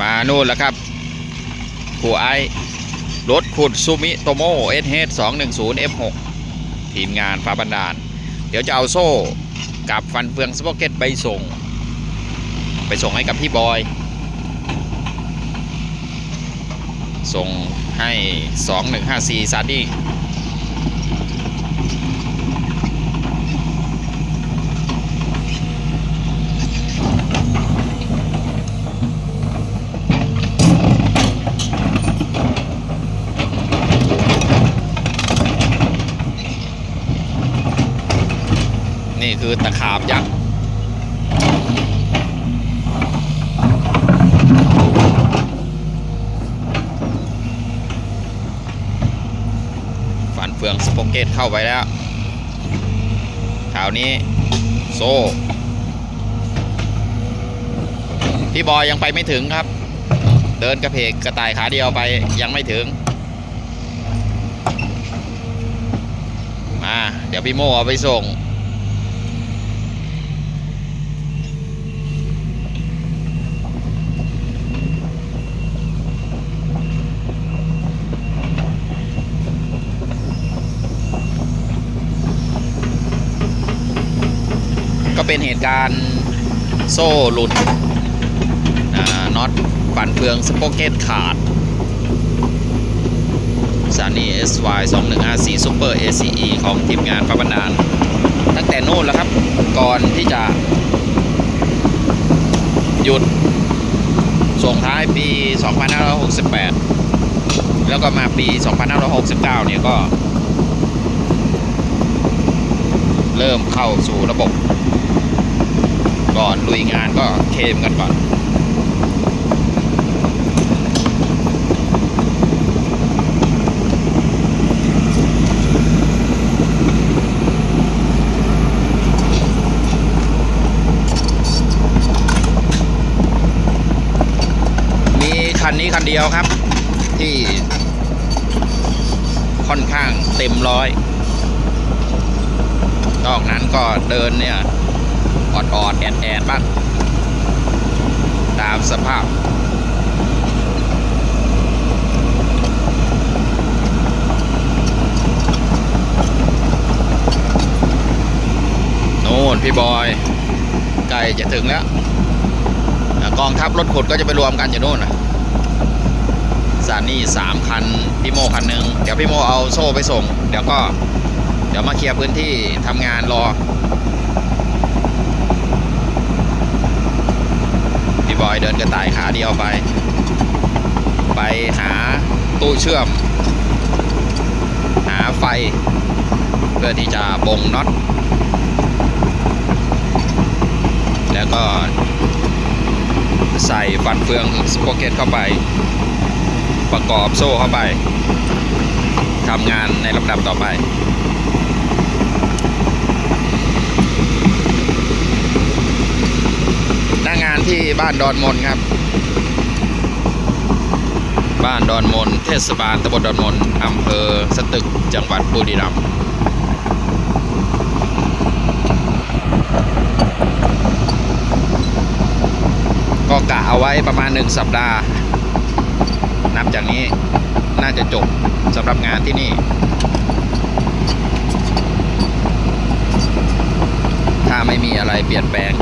มานู่นแล้วครับครูไอรถขุดซูมิโตโมเอสเฮดสองหนึ่งศูนย์เอฟหกทีมงานฟ้าบันดาล เดี๋ยวจะเอาโซ่กับฟันเฟืองสปอเก็ตไปส่ง ไปส่งให้กับพี่บอย ส่งให้2154ซาร์ดี้นี่คือตะขาบยักษ์ฟันเฟืองสปอกเกตเข้าไปแล้วคราวนี้โซ่พี่บอยยังไปไม่ถึงครับ เดินกระเพกกระต่ายขาเดียวไปยังไม่ถึง มา เดี๋ยวพี่โมเอาไปส่ง เป็นเหตุการณ์โซ่หลุดน็อตฝันเฟืองสปอเกตขาดซานี่ SY 2154 Super ACE ของทีมงานฟ้าบันดาล ตั้งแต่นู่นแล้วครับ ก่อนที่จะ หยุด ส่งท้ายปี 2568 แล้วก็มาปี 2569 เนี่ยก็ เริ่มเข้าสู่ระบบ ก่อนลุยงานก็เคมกันก่อนมีคันนี้คันเดียวครับ ที่ค่อนข้างเต็มร้อยนอกนั้นก็เดินเนี่ย ออดออดๆแอดแอดบ้างตามสภาพโน่นพี่บอยใกล้จะถึงแล้วกองทัพรถขุดก็จะไปรวมกันอยู่โน่นนะสานี่สามคัน พี่โมคันหนึ่งเดี๋ยวพี่โมเอาโซ่ไปส่ง เดี๋ยวก็ เดี๋ยวมาเคลียร์พื้นที่ทำงานรอ พี่บอยเดินกระต่ายขาเดียวไป ไปหาตู้เชื่อม หาไฟ เพื่อที่จะบงน็อต แล้วก็ใส่ฟันเฟืองสปอเก็ตเข้าไป ประกอบโซ่เข้าไปทำงานในลำดับต่อไป หน้างานที่ บ้านดอนมนครับ บ้านดอนมน เทศบาลตำบลดอนมนอำเภอสตึกจังหวัดบุรีรัมย์ก็กะเอาไว้ประมาณหนึ่งสัปดาห์ นับจากนี้น่าจะจบสำหรับงานที่นี่ ถ้าไม่มีอะไรเปลี่ยนแปลง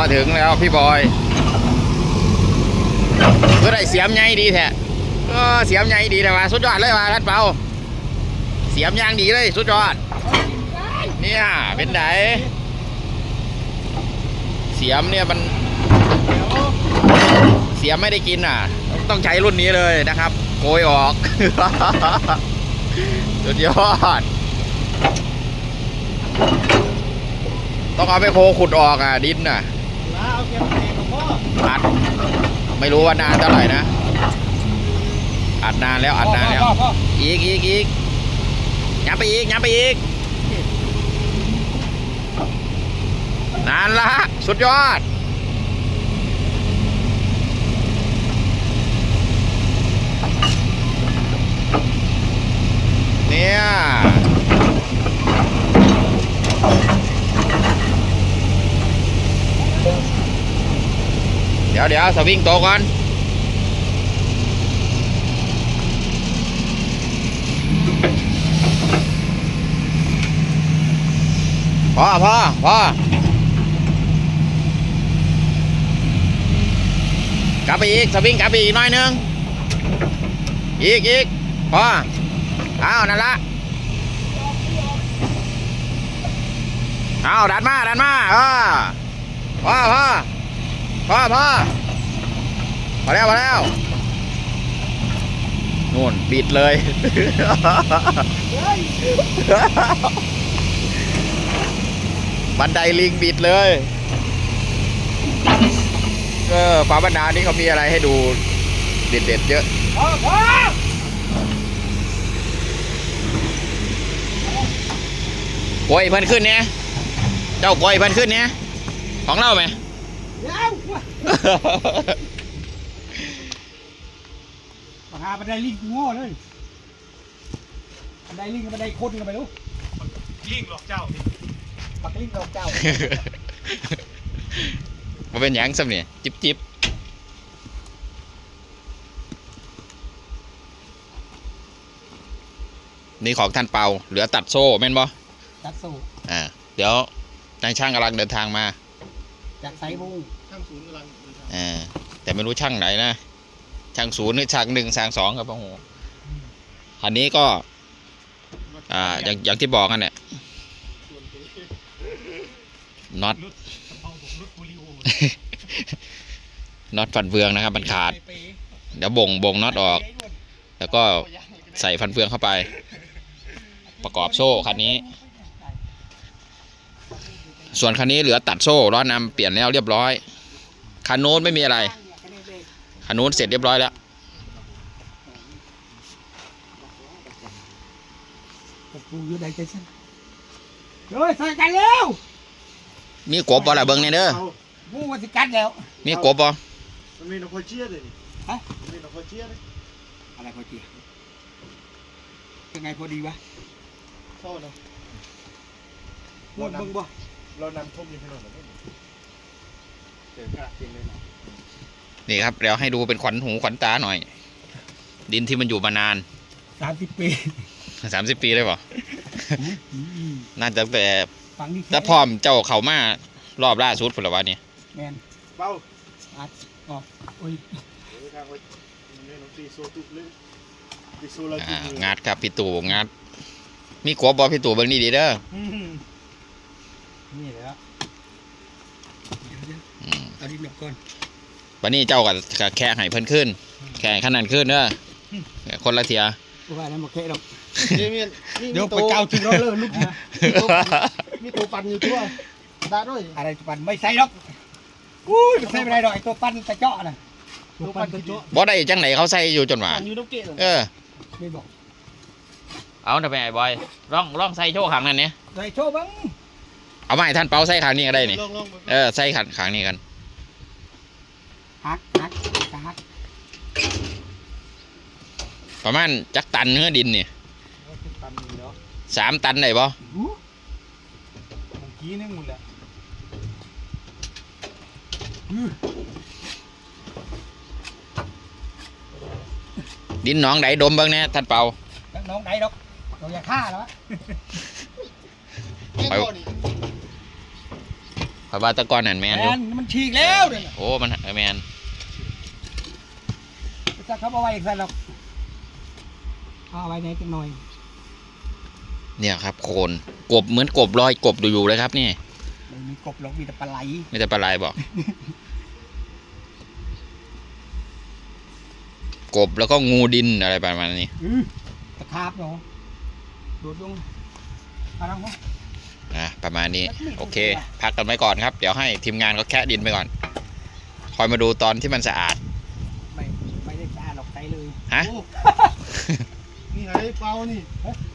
มาถึงแล้วพี่บอยเพื่อได้เสียมใหญ่ดีแท้เออเสียมใหญ่ดีแต่ว่าสุดยอดเลยว่าท่านเปาเสียมยางดีเลยสุดยอด เนี่ยเป็นไดเสียมเนี่ยมันเสียมไม่ได้กินอะ ต้องใช้รุ่นนี้เลยนะครับโกยออกสุดยอด ต้องเอาไปโคขุดออกอะดินอะ อัด ไม่รู้ว่านานเท่าไหร่นะ อัดนานแล้วอัดนานแล้ว อีกอีกอีกย้ำไปอีกย้ำไปอีก นานละสุดยอดเนี่ย เดี๋ยวเดี๋ยวสวิงโตะก่อนพ่อพ่อพ่อกลับไปอีกสวิงกลับไปอีกน้อยนึงอีกอีกพ่อเอานั่นละเอาดันมาดันมาเออพอพอ พ่อพ่อพอแล้วพอแล้วนู่นบิดเลย บันไดลิงบิดเลย เออฝาบรรดานี้เขามีอะไรให้ดูเด็ดๆเยอะพ่อพ่อกล้วยเพิ่นขึ้นเนี่ยเจ้ากล้วยเพิ่นขึ้นเนี่ยของเราไหม มาหาบันไดลิงกูโง่เลยบันไดลิงกับบันไดคนกันไปรู้ลิงหลอกเจ้านี่ปักลิงดอกเจ้ามาเป็นหยังซ้ำเนี่ยจิบจิบนี่ของท่านเปาเหลือตัดโซ่แม่นบ่จัดสู้อ่าเดี๋ยวนายช่างกำลังเดินทางมา จากไซบูช่างศูนย์กำลังเดินทางอ่าแต่ไม่รู้ช่างไหนนะ ช่างศูนย์หรือช่างหนึ่งช่างสองครับโอ้โหอันนี้ก็ อ่าอย่างอย่างที่บอกกันเนี่ยส่วนเก๋น็อต เอาผมรถโปลิโอน็อตฟันเฟืองนะครับ มันขาดเดี๋ยวบ่งบ่งน็อตออก แล้วก็ใส่ฟันเฟืองเข้าไป ประกอบโซ่คันนี้ ส่วนคันนี้เหลือตัดโซ่ล้อนำเปลี่ยนแล้วเรียบร้อยคันโน้นไม่มีอะไรคันโน้นเสร็จเรียบร้อยแล้วกูอยู่ใดใจฉันเฮ้ยใส่กันแล้วมีกบบ่ล่ะเบิ่งเนี่ยเด้อเอากูว่าสิกัดแล้วมีกบบ่มันมีนกคอยเชียเลยนี่ฮะมันมีนกคอยเชียเลยอะไรพอดียังไงพอดีวะพ่อเนาะมึงมึงบ่ เรานำท่มอยู่ถนนแบบนี้เจอกระจริงเลยเนาะนี่ครับเดี๋ยวให้ดูเป็นขวัญหูขวัญตาหน่อย ดินที่มันอยู่มานานสามสิบปีสามสิบปีเลยบ่น่าจะตั้งแต่ฟังนี่ถ้าพร้อมเจ้าเขามารอบล่าสุดพุ่นละวันนี้แมนเป้าอัดออกโอ้ยเดี๋ยวทางไว้มันไม่น้องตีโซตุเลยตีโซเราอ่าจุดงัดครับพี่ตู่งัด มีกบบ่พี่ตู่เบิ่งนี่ดีเด้อ นี่แหละอืมเอาดินดับก่อนวันนี้เจ้าก็แค่ให้เพิ่นขึ้น แค่ขนาดขึ้นเด้อคนละเทียว่านั้นบอกแค่ดอกนี่มีนี่เดี๋ยวมีไปเกาถึงเราเลยลูกนะมีตัวปั่นอยู่ทั่วได้ด้วยอะไรตัวปั้นไม่ใส่ดอกอุ้ยไม่ใส่ไม่ได้ดอกไอ้ตัวปั้นตะเจาะน่ะตัวปั่นตัวโจ๊ะบ่ได้จังไหนเขาใส่อยู่จนว่าปั่นอยู่น้ำเกลือเออไม่บอกเอาทำไมไอ้บอยลองลองใส่โชว์ขังนั่นเนี่ยใส่โชว์บ้าง เอามาให้ท่านเปาใส่ขังนี้ก็ได้นี่ลองลองเออใส่ขังขังนี้กันฮักฮักฮักประมาณจักตันเนื้อดินนี่ปั่นอยู่เนาะสามตันได้บ่อู้เมื่อกี้นี่หมดแหละดินหนองไหนดมเบิ่งแน่ท่านเปาน้องไหนดอกเราอย่าฆ่าแล้วไป แม่งก่อนนี่เพราะว่าแตะกอนนั่นแมนอยู่นมันฉีกแล้วเนี่ยโอ้ มันแมนจะเขาเอาไว้อีกสักหรอกเอาไว้ไหนจังหน่อยเนี่ยครับโคนกบเหมือนกบลอยกบดูอยู่เลยครับนี่ไม่มีกบหรอกมีแต่ปลาไหลไม่แต่ปลาไหลบอก กบแล้วก็งูดินอะไรประมาณนี้ อื้อตะขาบเนาะโดดลงเอาละครับ นะประมาณนี้โอเค พักกันไว้ก่อนครับ เดี๋ยวให้ทีมงานเขาแคะดินไปก่อน คอยมาดูตอนที่มันสะอาด ไม่ไม่ได้ปลาหรอกใจเลยฮะโอ้นี่ไงเปล่านี่นี่ละ